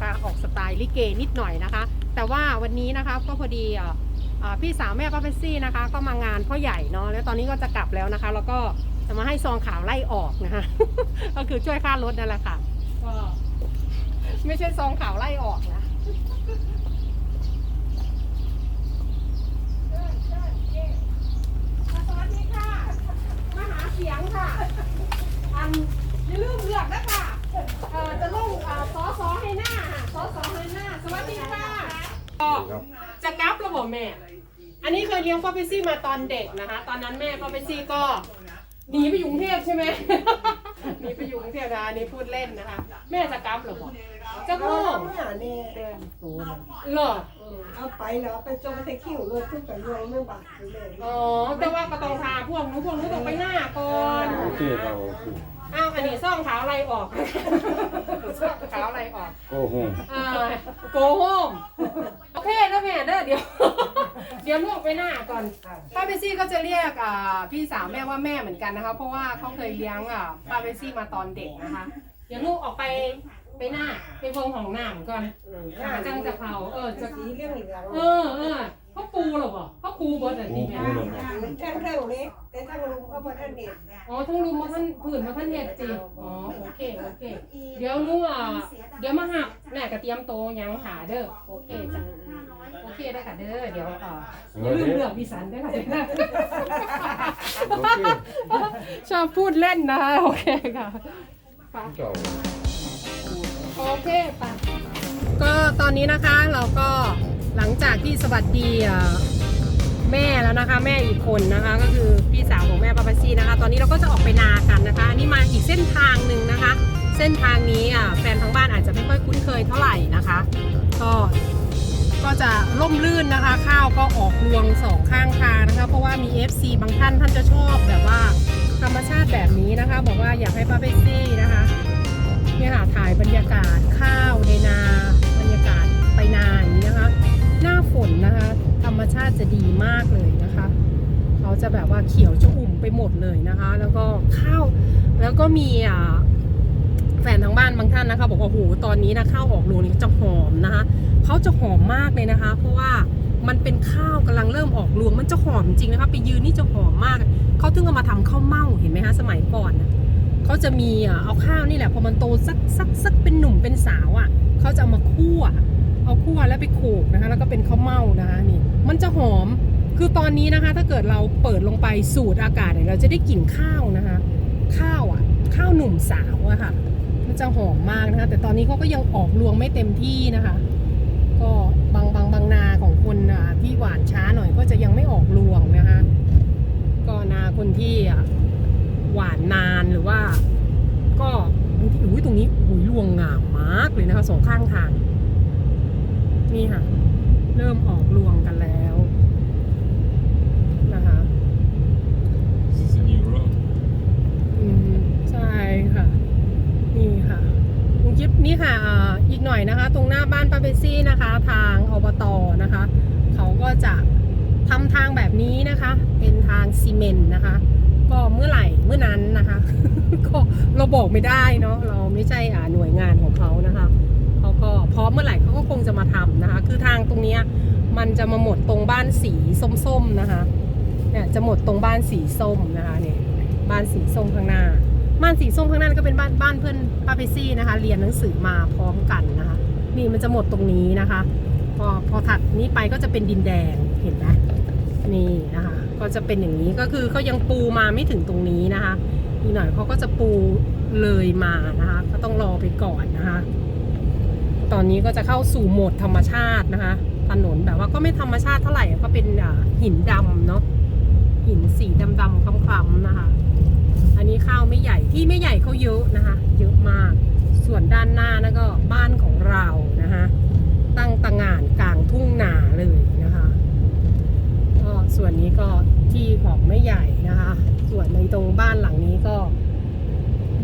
นะคะออกสไตล์ลิเกนิดหน่อยนะคะ แต่ว่าวันนี้นะคะก็พอดีพี่สาวแม่ป้าเพซี่นะคะ ก็มางานพ่อใหญ่เนาะแล้วตอนนี้ก็จะกลับแล้วนะคะ แล้วก็จะมาให้ซองขาวไล่ออกนะคะก็คือช่วยค่ารถนั่นแหละค่ะก็ไม่ใช่ซองขาวไล่ออกนะสวัสดีค่ะมาหาเสียงค่ะ อันอย่าลืมเลือกนะคะ เอ่อจะลงเอ่อสอสอให้หน้าค่ะสอสอให้หน้า สวัสดีค่ะก็จะกลับระบบแม่ อันนี้เคยเลี้ยงพ่อเปซี่มาตอนเด็กนะคะ ตอนนั้นแม่พ่อเปซี่ก็หนีไปอยู่กรุงเทพใช่ไหม หนีไปอยู่กรุงเทพนะอันนี้พูดเล่นนะคะ แม่จะกลับเหรอบอกจะก็โง่เนี่ยนี่เต็มตัวเหรอ เอาไปแล้วไปจงไปคิวรถขึ้นไปยงไม่บาดเลยอ๋อ แต่ว่าก็ต้องทาพวกหนู้พวกหนู้ต้องไปหน้าก่อน โอเคครับโอเคอ้าวอันนี้ซ่องขาวอะไรออกซ่องขาวอะไรออกโอ้โหอ่าโกโฮมโอเคนะแม่เด้อเดี๋ยว เดี๋ยวลูกไปหน้าก่อนป้าเบซี่ก็จะเรียกอ่าพี่สาวแม่ว่าแม่เหมือนกันนะคะ เพราะว่าเขาเคยเลี้ยงอ่าป้าเบซี่มาตอนเด็กนะคะ เดี๋ยวลูกออกไปไปหน้าไปเบิ่งของหน้าก่อนหาจังจะเผาเออจะ สีเรื่องเหลืองเออเออ เขาปูเหรอบ่เขาปูเบิร์ดอันนี้แม่ทั้งเรื่องนี้แต่ทั้งลุงเขาบอกท่านเด็กอ๋อทั้งลุมมาท่านผืนมาท่านเห็ดจีอ๋อโอเคโอเค เดี๋ยวนู่อะเดี๋ยวมาหักแม่กระเตรียมโตวยังขาเด้อโอเคจ้ะโอเคได้ค่ะเด้อเดี๋ยวอ่าอย่าลืมเลือกพี่สันด้วยค่ะเด้อโอเคชอบพูดเล่นนะคะโอเคค่ะไปเจ้าโอเคไป ก็ตอนนี้นะคะเราก็หลังจากที่สวัสดีแม่แล้วนะคะ แม่อีกคนนะคะ ก็คือพี่สาวของแม่ปาปาซีนะคะ ตอนนี้เราก็จะออกไปนากันนะคะนี่มาอีกเส้นทางหนึ่งนะคะ เส้นทางนี้อะแฟนทางบ้านอาจจะไม่ค่อยคุ้นเคยเท่าไหร่นะคะ ก็ก็จะล่มลื่นนะคะ ข้าวก็ออกรวงสองข้างทางนะคะ เพราะว่ามี FC บางท่านท่านจะชอบแบบว่าธรรมชาติแบบนี้นะคะ บอกว่าอยากให้ป้าเบซี่นะคะเนี่ยค่ะถ่ายบรรยากาศข้าวในนา นาอย่างนี้นะคะ หน้าฝนนะคะ ธรรมชาติจะดีมากเลยนะคะ เขาจะแบบว่าเขียวชอุ่มไปหมดเลยนะคะ แล้วก็ข้าวแล้วก็มีอ่าแฟนทางบ้านบางท่านนะคะ บอกว่าโอ้โหตอนนี้นะข้าวออกรวงนี่จะหอมนะคะเขาจะหอมมากเลยนะคะ เพราะว่ามันเป็นข้าวกำลังเริ่มออกรวงมันจะหอมจริงนะคะไปยืนนี่จะหอมมากเขาถึงเอามาทำข้าวเม่าเห็นไหมคะสมัยก่อนนะเขาจะมีอะเอาข้าวนี่แหละพอมันโตสักสักสักเป็นหนุ่มเป็นสาวอะเขาจะเอามาคั่ว เอาคั่วแล้วไปโขกนะคะ แล้วก็เป็นข้าวเม่านะคะนี่ มันจะหอมคือตอนนี้นะคะ ถ้าเกิดเราเปิดลงไปสูดอากาศเนี่ยเราจะได้กลิ่นข้าวนะคะ ข้าวอะ ข้าวหนุ่มสาวอะค่ะ มันจะหอมมากนะคะ แต่ตอนนี้เขาก็ยังออกรวงไม่เต็มที่นะคะ ก็บางบางบางนาของคนอะที่หวานช้าหน่อยก็จะยังไม่ออกรวงนะคะ ก็นาคนที่อะหวานนานหรือว่า ก็ทีอุ้ยตรงนี้อุ้ยรวงงามมากเลยนะคะสองข้างทาง นี่ค่ะ เริ่มออกรวงกันแล้วนะคะ This is a new road อืมใช่ค่ะ นี่ค่ะคุณกิฟนี่ค่ะอ่าอีกหน่อยนะคะ ตรงหน้าบ้านป้าเบซี่นะคะ ทางอบตนะคะ เขาก็จะทำทางแบบนี้นะคะ เป็นทางซีเมนต์นะคะ ก็เมื่อไหร่เมื่อนั้นนะคะ ก็เราบอกไม่ได้เนาะเราไม่ใช่อ่าหน่วยงานของเขานะคะเขา ก็พร้อมเมื่อไหร่เขาก็คงจะมาทำนะคะ คือทางตรงนี้มันจะมาหมดตรงบ้านสีส้มๆนะคะเนี่ยจะหมดตรงบ้านสีส้มนะคะเนี่ยบ้านสีส้มข้างหน้า บ้านสีส้มข้างหน้าก็เป็นบ้านบ้านเพื่อนป้าเปซี่นะคะ เรียนหนังสือมาพร้อมกันนะคะ นี่มันจะหมดตรงนี้นะคะ พอพอถัดนี้ไปก็จะเป็นดินแดงเห็นไหมนี่นะคะ ก็จะเป็นอย่างนี้ก็คือเขายังปูมาไม่ถึงตรงนี้นะคะอีกหน่อยเขาก็จะปูเลยมานะคะ ก็ต้องรอไปก่อนนะคะ ตอนนี้ก็จะเข้าสู่โหมดธรรมชาตินะคะ ถนนแบบว่าก็ไม่ธรรมชาติเท่าไหร่ก็เป็นหินดำเนาะหินสีดำๆคล้ำๆนะคะ อันนี้ข้าวไม่ใหญ่ที่ไม่ใหญ่เขาเยอะนะคะ เยอะมาก ส่วนด้านหน้านั่นก็บ้านของเรานะคะตั้งตะงานกลางทุ่งนาเลยนะคะก็ส่วนนี้ก็ที่ของไม่ใหญ่นะคะ ส่วนในตรงบ้านหลังนี้ก็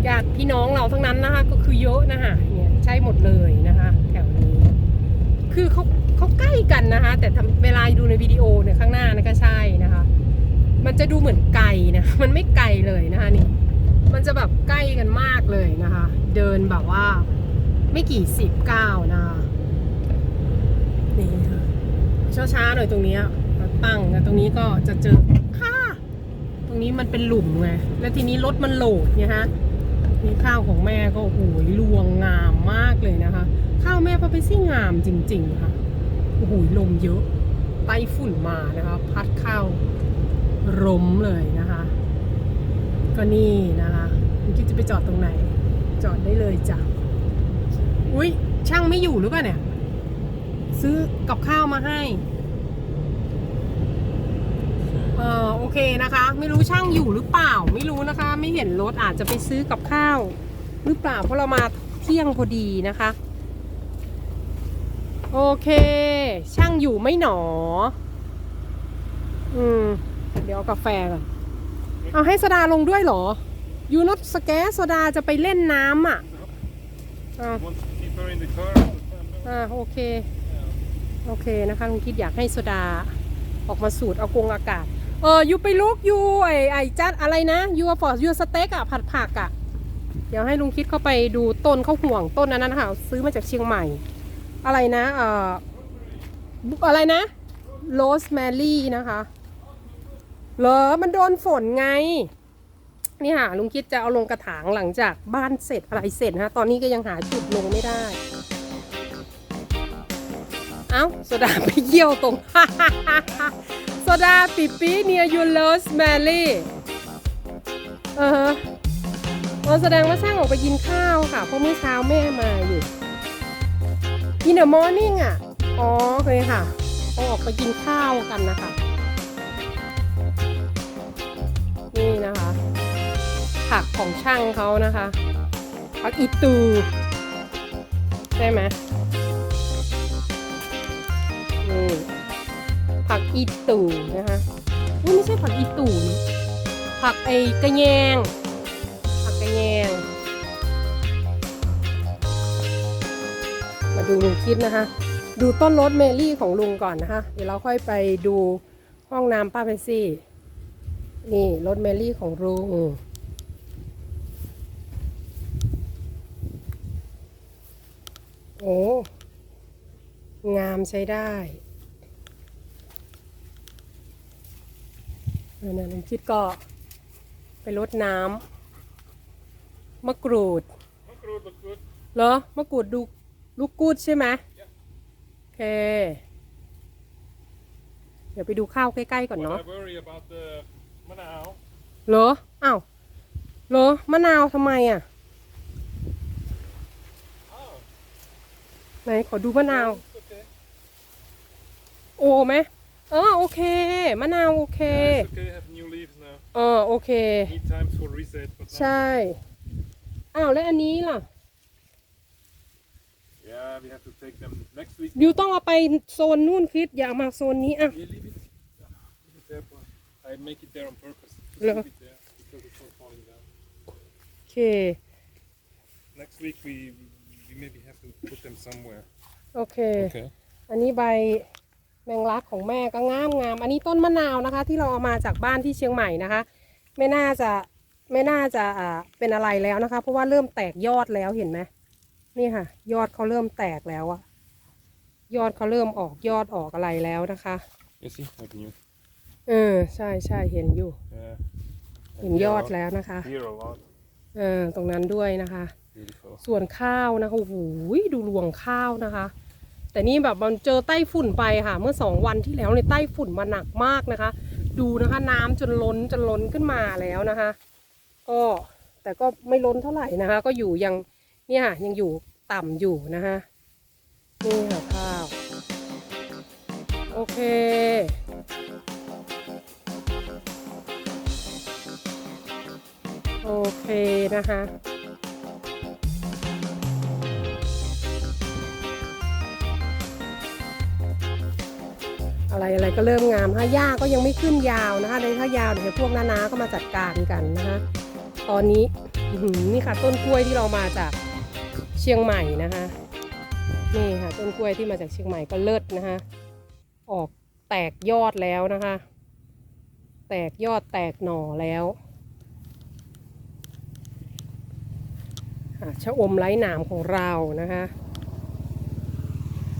ญาติพี่น้องเราทั้งนั้นนะคะ ก็คือเยอะนะคะ ใช่หมดเลยนะคะ แถวนี้ คือเขาเขาใกล้กันนะคะ แต่ทำเวลาดูในวิดีโอเนี่ยข้างหน้านะก็ใช่นะคะ มันจะดูเหมือนไกลนะมันไม่ไกลเลยนะคะนี่ มันจะแบบใกล้กันมากเลยนะคะ เดินแบบว่า ไม่กี่สิบก้าวนะคะนี่ค่ะช้าๆหน่อยตรงนี้ตั้งตรงนี้ก็จะเจอค่ะ ตรงนี้มันเป็นหลุมไงแล้วทีนี้รถมันโหลดไงฮะ นี่ข้าวของแม่ก็โอ้โหรวงงามมากเลยนะคะ ข้าวแม่พอไปซี่งามจริง ๆ ค่ะโอ้โหลมเยอะไต้ฝุ่นมานะคะ พัดข้าวร่มเลยนะคะ ก็นี่นะคะคุณคิดจะไปจอดตรงไหน จอดได้เลยจ้ะอุ้ยช่างไม่อยู่หรือเปล่าเนี่ย ซื้อกับข้าวมาให้ ออโอเคนะคะ ไม่รู้ช่างอยู่หรือเปล่า ไม่รู้นะคะ ไม่เห็นรถอาจจะไปซื้อกับข้าว หรือเปล่าเพราะเรามาเที่ยงพอดีนะคะ โอเค ช่างอยู่ไม่หนอ อืม เดี๋ยวกาแฟก่อนเอาให้โซดาลงด้วยเหรอ ยูนอตสแกสโซดาจะไปเล่นน้ำอะอ่า Want to keep her in the car? อ่าโอเค โอเคนะคะลุงคิดอยากให้โซดาออกมาสูดเอากงอากาศ เออยูไปลุกยูไอไอจัดอะไรนะยูฟอร์ยูสเต็กอะผัดผักอะเดี๋ยวให้ลุงคิดเข้าไปดูต้นข้าวห่วงต้นนั้นนะคะซื้อมาจากเชียงใหม่ อะไรนะเอ่ออะไรนะโรสแมรี่นะคะเหรอมันโดนฝนไง นี่ค่ะลุงคิดจะเอาลงกระถางหลังจากบ้านเสร็จอะไรเสร็จนะตอนนี้ก็ยังหาจุดลงไม่ได้ เอ้าโซดาไปเยี่ยวตรง โซดาปิปีเนียยูโรสแมรี่เออฮะเออแสดงว่าช่างออกไปกินข้าวค่ะ เพราะเมื่อเช้าแม่มาอยู่กินเดอะมอร์นิ่งอะ อ๋อเคยค่ะอออกไปกินข้าวกันนะคะ นี่นะคะ ผักของช่างเขานะคะผักอีตู ใช่ไหม ผักอีตู่นะคะอุ๊ยไม่ใช่ผักอีตู่นี่ผักไอกระแยง ผักกระแยง มาดูลุงคิดนะคะ ดูต้นรถเมลี่ของลุงก่อนนะคะ เดี๋ยวเราค่อยไปดูห้องน้ำป้าเพนซี่ นี่รถเมลี่ของลุงโอ้ งามใช้ได้เออ นะลุงคิดก็ไปรดน้ำมะกรูด Makrood, look good. เหรอ มะกรูดดูลูกกูดใช่ไหมโอเค เดี๋ยวไปดูข้าวใกล้ๆก่อน What เนาะ I worry about the manao. เหรออ้าวเหรอมะนาวทำไมอะ Oh, ไหนขอดูมะนาว it's okay. โอไหมเออโอเค มะนาวโอเค Yeah, it's okay. Have new leaves now. เออโอเค Need times for reset, but now- ใช่ อ้าวแล้วอันนี้ล่ะ Yeah, we have to take them next week. ยูต้องเอาไปโซนนู่นคิดอย่าเอามาโซนนี้อะ Yeah, leave it. Leave it there, boy. I make it there on purpose. Just Yeah. leave it there because it's not falling down. โอเค Next week we we maybe have to put them somewhere. โอเค Okay. อันนี้ใบ แมงลักของแม่ก็งามงามอันนี้ต้นมะนาวนะคะ ที่เราเอามาจากบ้านที่เชียงใหม่นะคะ ไม่น่าจะไม่น่าจะอ่าเป็นอะไรแล้วนะคะ เพราะว่าเริ่มแตกยอดแล้วเห็นไหมนี่ค่ะ ยอดเขาเริ่มแตกแล้วอะยอดเขาเริ่มออกยอดออกอะไรแล้วนะคะ You see, like new. เออใช่ใช่เห็นอยู่ Yeah. เห็นยอดแล้วนะคะ Here a lot. เออตรงนั้นด้วยนะคะ Beautiful. ส่วนข้าวนะคะโอ้โหดูรวงข้าวนะคะ แต่นี่แบบมันเจอไต้ฝุ่นไปค่ะ เมื่อสองวันที่แล้วในไต้ฝุ่นมาหนักมากนะคะ ดูนะคะน้ำจนล้นจนล้นขึ้นมาแล้วนะคะ ก็แต่ก็ไม่ล้นเท่าไหร่นะคะ ก็อยู่ยังเนี่ยค่ะยังอยู่ต่ำอยู่นะคะนี่ค่ะข้าวโอเคโอเคนะคะ อะไรก็เริ่มงามถ้าหญ้าก็ยังไม่ขึ้นยาวนะคะในถ้ายาวเดี๋ยวพวกนานาก็มาจัดการกันนะคะตอนนี้นี่ค่ะต้นกล้วยที่เรามาจากเชียงใหม่นะคะนี่ค่ะต้นกล้วยที่มาจากเชียงใหม่ก็เลิศนะคะออกแตกยอดแล้วนะคะ แตกยอดแตกหน่อแล้วอะชะอมไร้หนามของเรานะคะ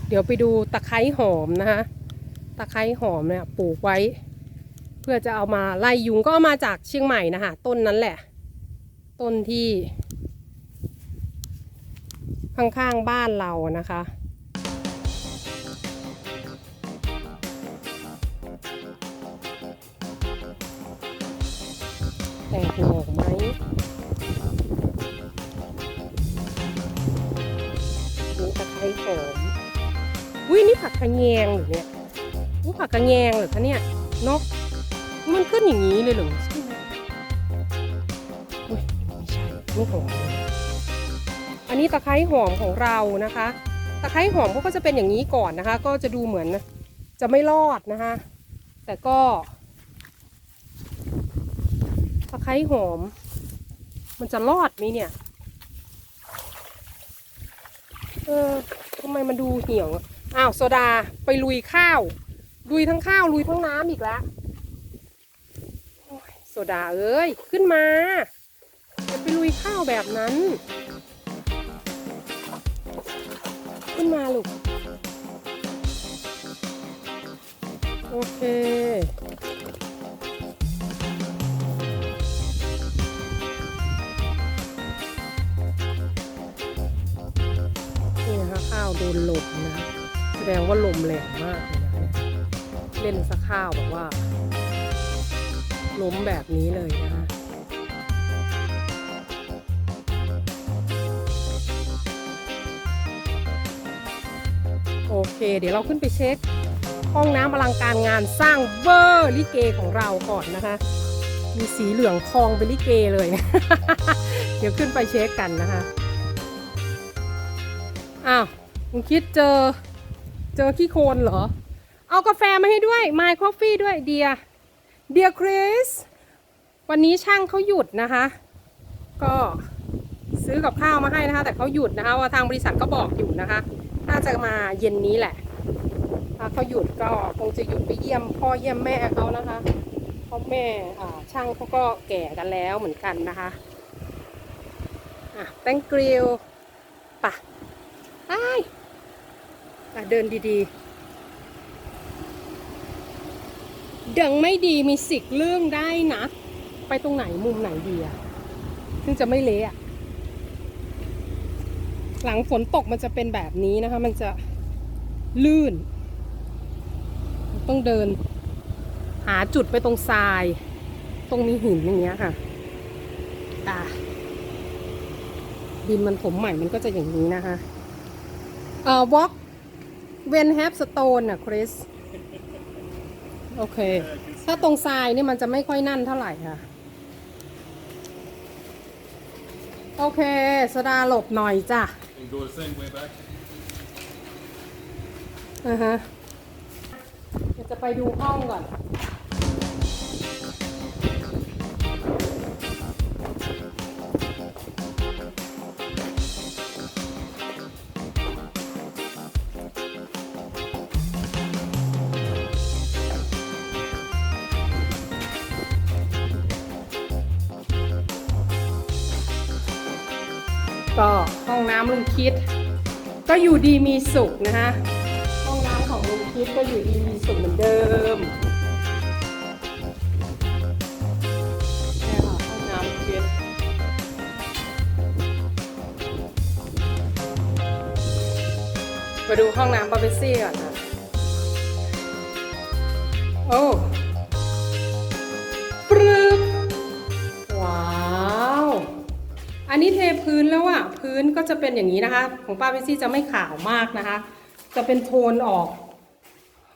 เดี๋ยวไปดูตะไคร้หอมนะคะ ตะไคร้หอมเนี่ยปลูกไว้ เพื่อจะเอามาไล่ยุงก็เอามาจากเชียงใหม่นะคะต้นนั้นแหละ ต้นที่ ข้างๆบ้านเรานะคะแต่งหัวไหมนี่ตะไคร้หอมอุ้ยนี่ผักกระแยงหรือเนี่ย ผักกระแยงเหรอคะเนี่ยเนาะมันขึ้นอย่างนี้เลยเหรอใช่ไหมอุ้ยไม่ใช่ไม่หอมอันนี้ตะไคร้หอมของเรานะคะ ตะไคร้หอมเขาก็จะเป็นอย่างนี้ก่อนนะคะ ก็จะดูเหมือนจะไม่รอดนะคะ แต่ก็ ตะไคร้หอม มันจะรอดไหมเนี่ย เออทำไมมันดูเหี่ยวอ้าวโซดาไปลุยข้าว ลุยทั้งข้าวลุยทั้งน้ำอีกแล้วโซดาเอ้ย ขึ้นมาอย่าไปลุยข้าวแบบนั้น ขึ้นมาลูก โอเคนี่นะคะข้าวโดนลมนะ แสดงว่าลมแรงมาก เล่นสักข้าวแบบว่า ล้มแบบนี้เลยนะคะโอเค เดี๋ยวเราขึ้นไปเช็ค ห้องน้ำอลังการงานสร้างเวอร์ลิเกของเราก่อนนะคะ มีสีเหลืองทองเป็นลิเกเลยนะเดี๋ยวขึ้นไปเช็คกันนะคะอ้าวคุณคิดเจอ เจอขี้โคลนเหรอ เอากาแฟมาให้ด้วย My Coffee ด้วยเดียเดียคริสวันนี้ช่างเขาหยุดนะคะ ก็ซื้อกับข้าวมาให้นะคะ แต่เขาหยุดนะคะ ว่าทางบริษัทก็บอกอยู่นะคะ น่าจะมาเย็นนี้แหละ ถ้าเขาหยุดก็คงจะหยุดไปเยี่ยมพ่อเยี่ยมแม่เขานะคะเพราะแม่ช่างเขาก็แก่กันแล้วเหมือนกันนะคะอะ thank you ป่ะไอเดินดีๆ ดังไม่ดีมีสิกเรื่องได้นะ ไปตรงไหนมุมไหนดีอะซึ่งจะไม่เละอะหลังฝนตกมันจะเป็นแบบนี้นะคะ มันจะลื่น ต้องเดิน หาจุดไปตรงทราย ตรงมีหินอย่างเงี้ยค่ะอะดินมันถมใหม่มันก็จะอย่างนี้นะคะเอ่อ walk when have stone อะคริส โอเค ถ้าตรงทรายนี่มันจะไม่ค่อยนั่นเท่าไหร่ค่ะ โอเคสดาหลบหน่อยจ้ะ And go the same way back. อ่าฮะเดี๋ยวจะไปดูห้องก่อน ก็ห้องน้ำลุงคิด ก็อยู่ดีมีสุขนะคะห้องน้ำของลุงคิดก็อยู่ดีมีสุขเหมือนเดิมเนี่ยค่ะห้องน้ำลุงคิดมาดูห้องน้ำปาเปซี่ก่อนนะโอ้ อันนี้เทพื้นแล้วอะพื้นก็จะเป็นอย่างนี้นะคะ ของป้าเปซี่จะไม่ขาวมากนะคะ จะเป็นโทนออก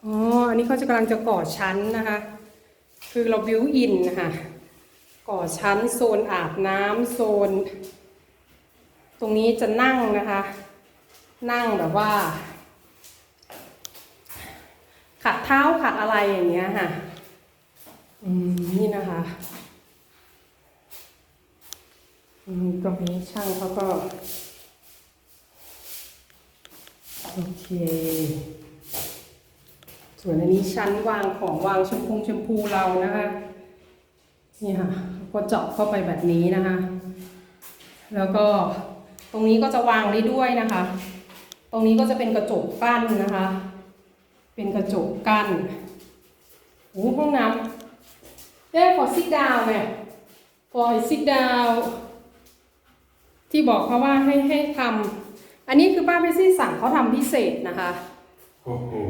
อ๋ออันนี้เขาจะกำลังจะก่อชั้นนะคะ คือเราบิวอินนะคะก่อชั้นโซนอาบน้ำโซน ตรงนี้จะนั่งนะคะ นั่งแบบว่า ขัดเท้าขัดอะไรอย่างเงี้ยค่ะ อืม นี่นะคะอืม ตรงนี้ช่างเขาก็ โอเค ส่วนอันนี้ชั้นวางของวางชมพูชมพูเรานะคะนี่ค่ะก็เจาะเข้าไปแบบนี้นะคะ แล้วก็ตรงนี้ก็จะวางได้ด้วยนะคะ ตรงนี้ก็จะเป็นกระจกกั้นนะคะ เป็นกระจกกั้นโอ้ห้องน้ำเอ๊ะ for sit down เนี่ย for sit down ที่บอกเขาว่าให้ให้ทำอันนี้คือป้าเพชรซี่สั่งเขาทำพิเศษนะคะ Oh, oh.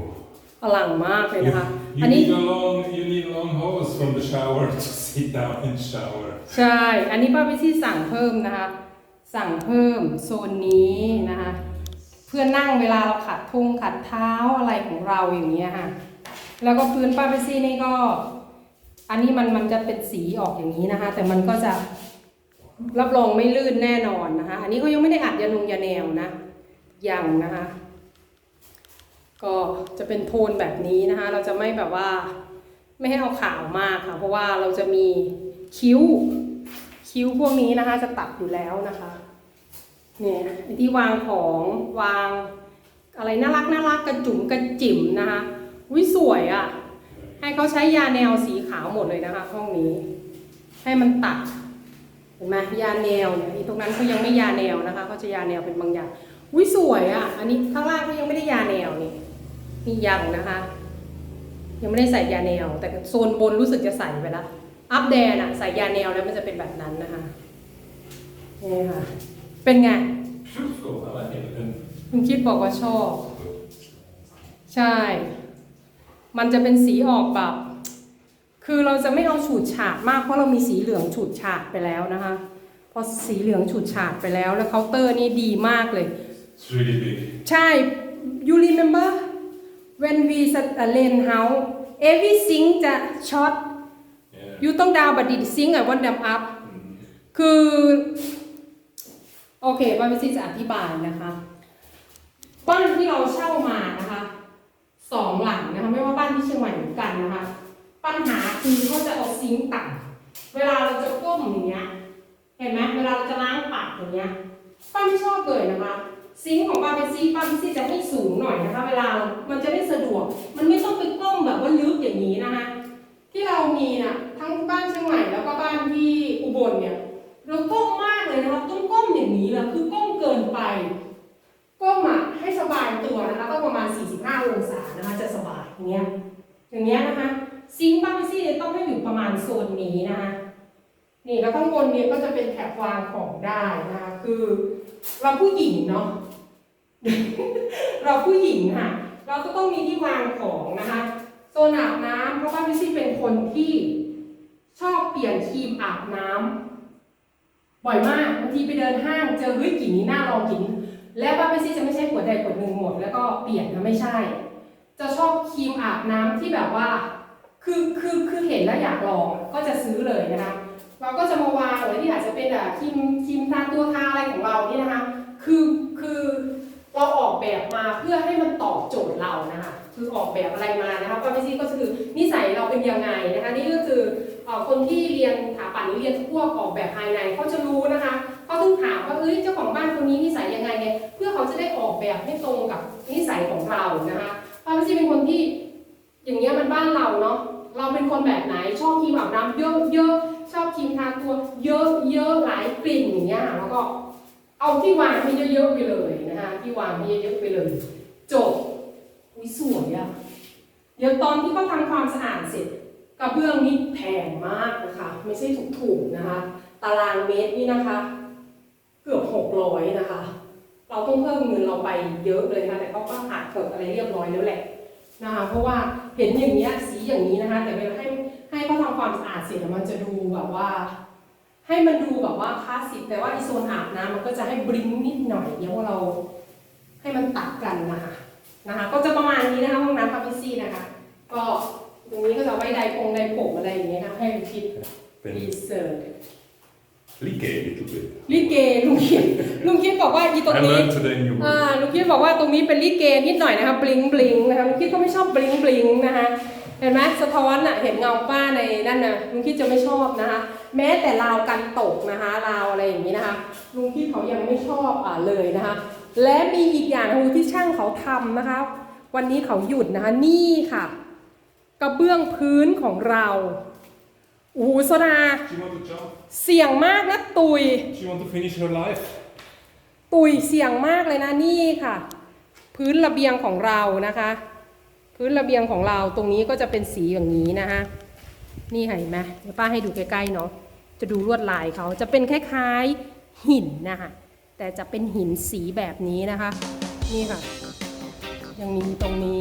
อลังมากเลย You, นะคะ you อันนี้ need a long, you need a long hose from the shower to sit down and shower. ใช่ อันนี้ป้าพิชี่สั่งเพิ่มนะคะ สั่งเพิ่มโซนนี้นะคะ เพื่อนั่งเวลาเราขัดทุงขัดเท้าอะไรของเราอย่างเงี้ยค่ะ แล้วก็พื้นป้าพิชี่นี่ก็ อันนี้มันมันจะเป็นสีออกอย่างนี้นะคะ แต่มันก็จะ รับรองไม่ลื่นแน่นอนนะคะ อันนี้เขายังไม่ได้อัดยานุงยาแนวนะยังนะคะ ก็จะเป็นโทนแบบนี้นะคะ เราจะไม่แบบว่าไม่ให้เอาขาวมากค่ะ เพราะว่าเราจะมีคิ้ว คิ้วพวกนี้นะคะ จะตัดอยู่แล้วนะคะ เนี่ยที่วางของวางอะไรน่ารักน่ารักกระจุ๋มกระจิ๋มนะคะวิสวยอะ่ะ ให้เขาใช้ยาแนวสีขาวหมดเลยนะคะ ห้องนี้ ให้มันตัด เห็นไหมยาแนวเนี่ยที่ตรงนั้นเขายังไม่ยาแนวนะคะเขาจะยาแนวเป็นบางอย่างวิสวยอะ่ะ อันนี้ข้างล่างเขายังไม่ได้ยาแนวนี่นี่ยังนะคะ ยังไม่ได้ใส่ยาแนว แต่โซนบนรู้สึกจะใส่ไปแล้วอัปแดนอะใส่ยาแนวแล้วมันจะเป็นแบบนั้นนะคะนี่ค่ะ เป็นไง Beautiful, I like it. And คุณคิดบอกว่าชอบ ใช่ มันจะเป็นสีออกแบบ คือเราจะไม่เอาฉูดฉาดมากเพราะเรามีสีเหลืองฉูดฉาดไปแล้วนะคะ พอสีเหลืองฉูดฉาดไปแล้ว แล้วเคาน์เตอร์นี่ดีมากเลย it's really big. ใช่ you remember when we set a lane house everything จะ short Yeah. you ต้องดาวบัดดิดซิงอะวันดำอัพ Mm. คือ โอเคป้าพิซี่จะอธิบายนะคะบ้านที่เราเช่ามานะคะสองหลังนะคะ ไม่ว่าบ้านที่เชียงใหม่เหมือนกันนะคะ ปัญหาคือเขาจะเอาซิงค์ต่ำเวลาเราจะก้มอย่างเงี้ย เห็นไหมเวลาเราจะล้างปากอย่างเงี้ย ป้าไม่ชอบเลยนะคะ ซิงค์ของป้าพิซี่ป้าพิซี่จะให้สูงหน่อยนะคะ เวลา มันจะได้สะดวก มันไม่ต้องไปก้มแบบว่าลึกอย่างนี้นะคะ ที่เรามีน่ะทั้งบ้านเชียงใหม่แล้วก็บ้านที่อุบลเนี่ย เราก้มมากเลยนะคะ ต้องก้มอย่างนี้แหละคือก้มเกินไปก้มอะให้สบายตัวนะคะก็ประมาณ 45 องศานะคะจะสบายอย่างเงี้ย อย่างเงี้ยนะคะ ซิงค์บ้านพี่ซี่ต้องให้อยู่ประมาณโซนนี้นะคะนี่แล้วข้างบนเนี่ยก็จะเป็นแถบวางของได้นะคะคือเราผู้หญิงเนาะเราผู้หญิงค่ะ เราก็ต้องมีที่วางของนะคะโซนอาบน้ำเพราะว่าพี่ซี่เป็นคนที่ชอบเปลี่ยนครีมอาบน้ำบ่อยมากบางทีไปเดินห้างเจอเฮ้ยกลิ่นนี้น่าลองกลิ่นแล้วป้าเปซี่จะไม่ใช่ขวดใดขวดหนึ่งหมด แล้วก็เปลี่ยนนะไม่ใช่ จะชอบครีมอาบน้ำที่แบบว่า คือคือคือเห็นแล้วอยากลองก็จะซื้อเลยนะคะเราก็จะมาวางไว้ที่อาจจะเป็นอะครีมครีมทาตัวทาอะไรของเรานี่นะคะ คือคือเราออกแบบมาเพื่อให้มันตอบโจทย์เรานะคะคือออกแบบอะไรมานะคะป้าเปซี่ก็คือนิสัยเราเป็นยังไงนะคะนี่ก็คืออคนที่เรียนถาปัตย์หรือเรียนพวกออกแบบภายในเขาจะรู้นะคะเขาต้องถามว่าเอ้ยเจ้าของบ้านคนนี้นิสัยยังไงเนี่ยเพื่อเขาจะได้ออกแบบให้ตรงกับนิสัยของเรานะคะป้าม่ใช่เป็นคนที่ อย่างเงี้ยมันบ้านเราเนาะเราเป็นคนแบบไหนชอบครีมอาบน้ำเยอะเยอะชอบครีมทาตัวเยอะเยอะหลายกลิ่นอย่างเงี้ยแล้วก็เอาที่วางให้เยอะๆไปเลยนะคะที่วางให้เยอะๆไปเลย จบอุ้ยสวยอะเดี๋ยวตอนที่เขาทำความสะอาดเสร็จกระเบื้องนี่แพงมากนะคะ ไม่ใช่ถูกๆนะคะ ตารางเมตรนี่นะคะ เกือบหกร้อยนะคะ เราต้องเพิ่มเงินเราไปเยอะเลยนะคะแต่เขาก็หักเกิดอะไรเรียบร้อยแล้วแหละ นะคะเพราะว่าเห็นอย่างเนี้ยสีอย่างนี้นะคะ แต่เวลาให้ให้เขาทำความสะอาดเสร็จแล้วมันจะดูแบบว่า ให้มันดูแบบว่าคลาสสิกแต่ว่าอีโซนอาบน้ำมันก็จะให้บลิงก์นิดหน่อยเดี๋ยวเราให้มันตัดกันนะคะนะคะ ก็จะประมาณนี้นะคะห้องน้ำพาพิซี่นะคะ ก็ตรงนี้ก็จะไว้ไดพงไดผมอะไรอย่างเงี้ยนะให้ลูกคิดเป็นรีเสิร์ช Like a little bit. ลิเกลุงคิดลุงคิดบอกว่าอีตรง I นี้ learned today new อ่า word. ลุงคิดบอกว่าตรงนี้เป็นลิเกนิดหน่อยนะคะบลิงบลิงนะคะลุงคิดก็ไม่ชอบบลิงบลิงนะคะเห็นไหมสะท้อนอะเห็นเงาป้าในนั่นน่ะลุงคิดจะไม่ชอบนะคะ แม้แต่ราวกันตกนะคะราวอะไรอย่างนี้นะคะลุงคิดเขายังไม่ชอบอ่าเลยนะคะ และมีอีกอย่างหนึงที่ช่างเขาทำนะคะ วันนี้เขาหยุดนะคะนี่ค่ะ กระเบื้องพื้นของเรา โอ้โหโซดา Do you want to jump? เสี่ยงมากนะตุย Do you want to finish your life? ตุยเสี่ยงมากเลยนะนี่ค่ะ พื้นระเบียงของเรานะคะ พื้นระเบียงของเราตรงนี้ก็จะเป็นสีอย่างนี้นะคะนี่เห็นไหมเดี๋ยวป้าให้ดูใกล้ๆเนาะจะดูลวดลายเขาจะเป็นคล้ายๆหินนะคะแต่จะเป็นหินสีแบบนี้นะคะ นี่ค่ะ ยังมีตรงนี้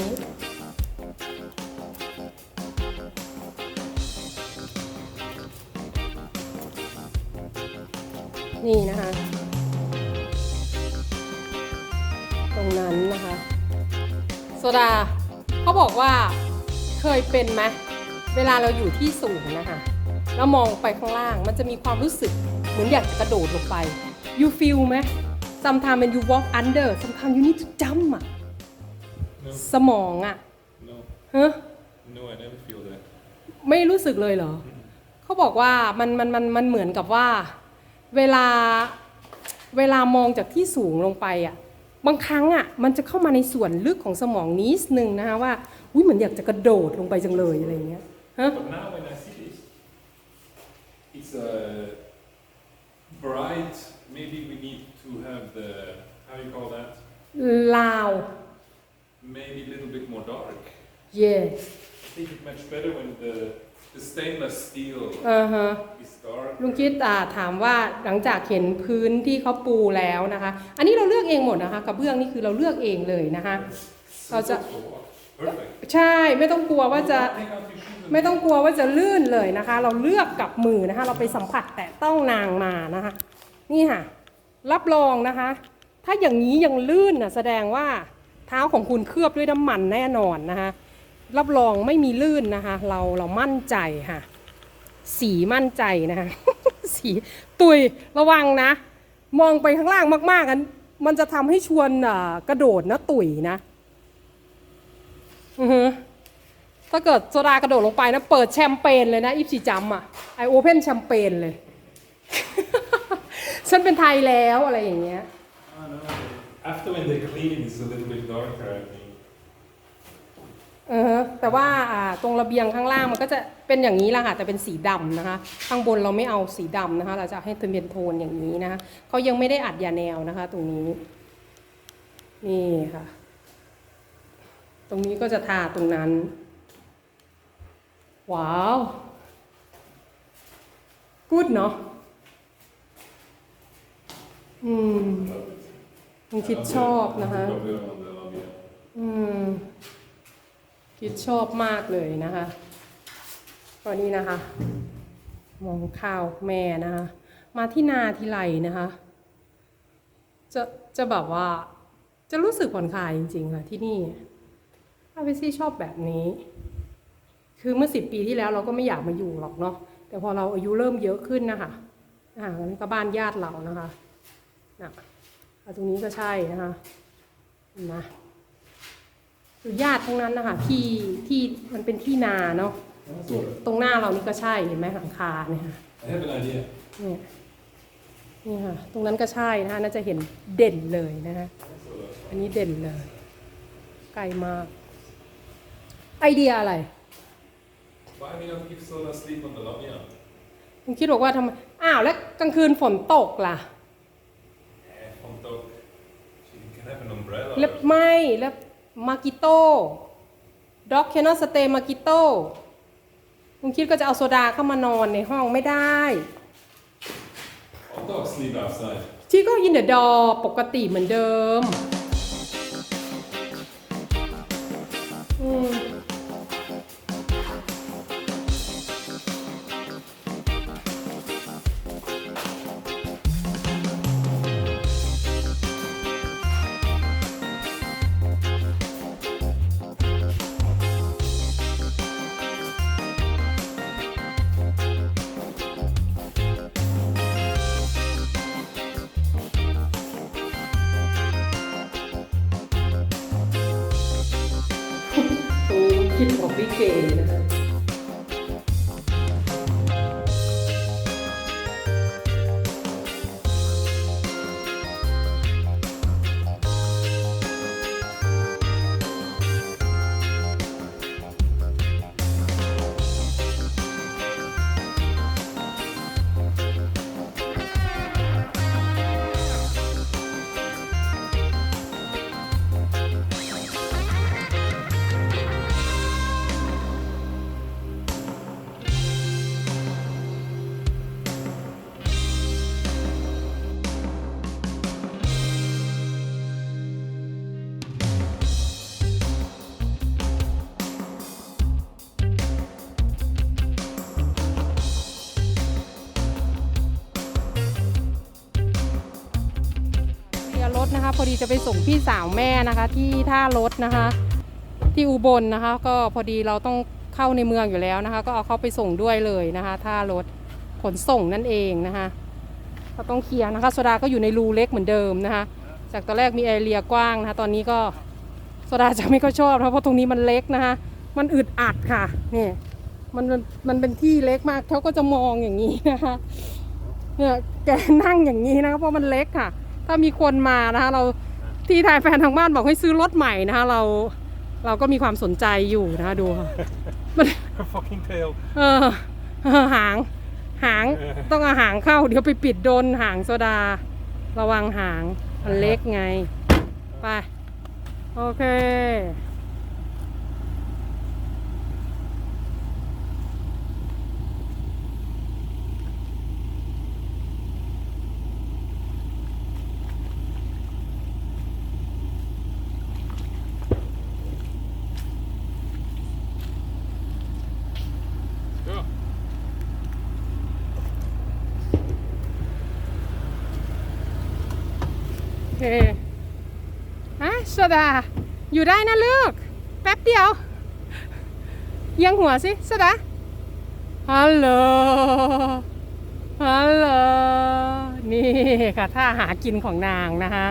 นี่นะคะ ตรงนั้นนะคะ โซดาเขาบอกว่าเคยเป็นไหมเวลาเราอยู่ที่สูงนะคะแล้วมองไปข้างล่างมันจะมีความรู้สึกเหมือนอยากจะกระโดดลงไป you feel ไหม sometimes when you walk under sometimes you need to jump อะ No, สมองอะ no, ฮะ no, I never feel that. ไม่รู้สึกเลยเหรอ เขาบอกว่ามันมันมันมันเหมือนกับว่า เวลาเวลามองจากที่สูงลงไปอะบางครั้งอะมันจะเข้ามาในส่วนลึกของสมองนิดนึงนะคะว่าอุ้ยเหมือนอยากจะกระโดดลงไปจังเลยอะไรอย่างเงี้ยฮะ But now when I see this, it's a bright. Maybe we need to have the how you call that? ลาว Maybe a little bit more dark. yes I think it's much better when the the stainless steel อ่าฮะ is dark. ลุงคิดอ่าถามว่าหลังจากเห็นพื้นที่เขาปูแล้วนะคะ อันนี้เราเลือกเองหมดนะคะกระเบื้องนี่คือเราเลือกเองเลยนะคะ เราจะ Perfect. ใช่ไม่ต้องกลัวว่าจะ Take out your shoes and ไม่ต้องกลัวว่าจะลื่นเลยนะคะ เราเลือกกับมือนะคะ เราไปสัมผัสแต่ต้องนางมานะคะ นี่ค่ะ รับรองนะคะ ถ้าอย่างนี้ยังลื่นนะแสดงว่าเท้าของคุณเคลือบด้วยน้ำมันแน่นอนนะคะ รับรองไม่มีลื่นนะคะ เราเรามั่นใจค่ะ สีมั่นใจนะคะ สีตุยระวังนะ มองไปข้างล่างมากๆกันมันจะทำให้ชวนกระโดดนะตุยนะอือฮึถ้าเกิดโซดากระโดดลงไปนะ เปิดแชมเปญเลยนะอีฟสีจัมอะไอโอเพนแชมเปญเลย ฉันเป็นไทยแล้วอะไรอย่างเงี้ย After when they clean it, it's a little bit darker. เออแต่ว่าตรงระเบียงข้างล่างมันก็จะเป็นอย่างนี้แหละค่ะแต่เป็นสีดำนะคะ ข้างบนเราไม่เอาสีดำนะคะ เราจะให้เป็นโทนอย่างนี้นะคะเขายังไม่ได้อัดยาแนวนะคะ ตรงนี้นี่ค่ะ ตรงนี้ก็จะทาตรงนั้น ว้าวกูดเนาะอืมคุณคิดชอบนะคะ อืม คิดชอบมากเลยนะคะตอนนี้นะคะ มองข้าวแม่นะคะ มาที่นาทีไรนะคะ จะจะแบบว่าจะรู้สึกผ่อนคลายจริง ๆ ค่ะ ที่นี่อาเวซี่ชอบแบบนี้ คือเมื่อสิบปีที่แล้วเราก็ไม่อยากมาอยู่หรอกเนาะแต่พอเราอายุเริ่มเยอะขึ้นนะคะอ่าก็บ้านญาติเรานะคะนะอะตรงนี้ก็ใช่นะคะเห็นไหม คือญาติทั้งนั้นนะคะที่ที่มันเป็นที่นาเนาะ That's all right. ตรงหน้าเรานี่ก็ใช่เห็นไหมหลังคาเนี่ยค่ะ I have an idea. เนี่ยนี่ค่ะ ตรงนั้นก็ใช่นะคะน่าจะเห็นเด่นเลยนะคะ That's all right. อันนี้เด่นเลย ไกลมาก ไอเดียอะไร Why we not give Soda sleep on the lobby? now? คุณคิดบอกว่าทำไมอ้าวแล้วกลางคืนฝนตกล่ะ Eh, from top. So you can have an umbrella. แล้วไม่แล้ว มากิโต้ด็อกแคนอสเตย์มากิโต้คุณคิดก็จะเอาโซดาเข้ามานอนในห้องไม่ได้ All dogs sleep outside. ชีก็ยินเดอะดอปกติเหมือนเดิม พอดีจะไปส่งพี่สาวแม่นะคะ ที่ท่ารถนะคะ ที่อุบลนะคะ ก็พอดีเราต้องเข้าในเมืองอยู่แล้วนะคะ ก็เอาเขาไปส่งด้วยเลยนะคะ ท่ารถขนส่งนั่นเองนะคะก็ต้องเคลียร์นะคะโซดาก็อยู่ในรูเล็กเหมือนเดิมนะคะ จากตอนแรกมีแอเรียกว้างนะคะ ตอนนี้ก็โซดาจะไม่ค่อยชอบเพราะตรงนี้มันเล็กนะคะ มันอึดอัดค่ะนี่มันมันมันเป็นที่เล็กมากเขาก็จะมองอย่างนี้นะคะเนี่ยแกนั่งอย่างนี้นะคะเพราะมันเล็กค่ะ ถ้ามีคนมานะคะเราที่ทายแฟนทางบ้านบอกให้ซื้อรถใหม่นะคะเราเราก็มีความสนใจอยู่นะคะดูค่ะมัน fucking tail. เออเออหางหางต้องเอาหางเข้า เดี๋ยวไปปิดโดนหางโซดา ระวังหางมันเล็กไง ไป โอเค Go. โอเค โซดา อยู่ได้นะลูก แป๊บเดียวเยังหัวสิโซดาฮัลโหลฮัลโหลนี่ค่ะท่าหากินของนางนะคะ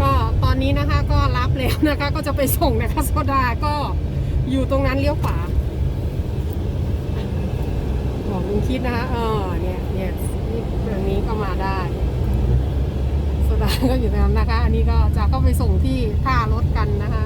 ก็ตอนนี้นะคะก็รับแล้วนะคะ ก็จะไปส่งนะคะโซดาก็อยู่ตรงนั้นเลี้ยวขวาบอกลุงคิดนะคะเออเนี่ยเนี่ยนี่เรื่องนี้ก็มาได้ ก็อยู่ตรงนั้นนะคะ อันนี้ก็จะเข้าไปส่งที่ท่ารถกันนะคะ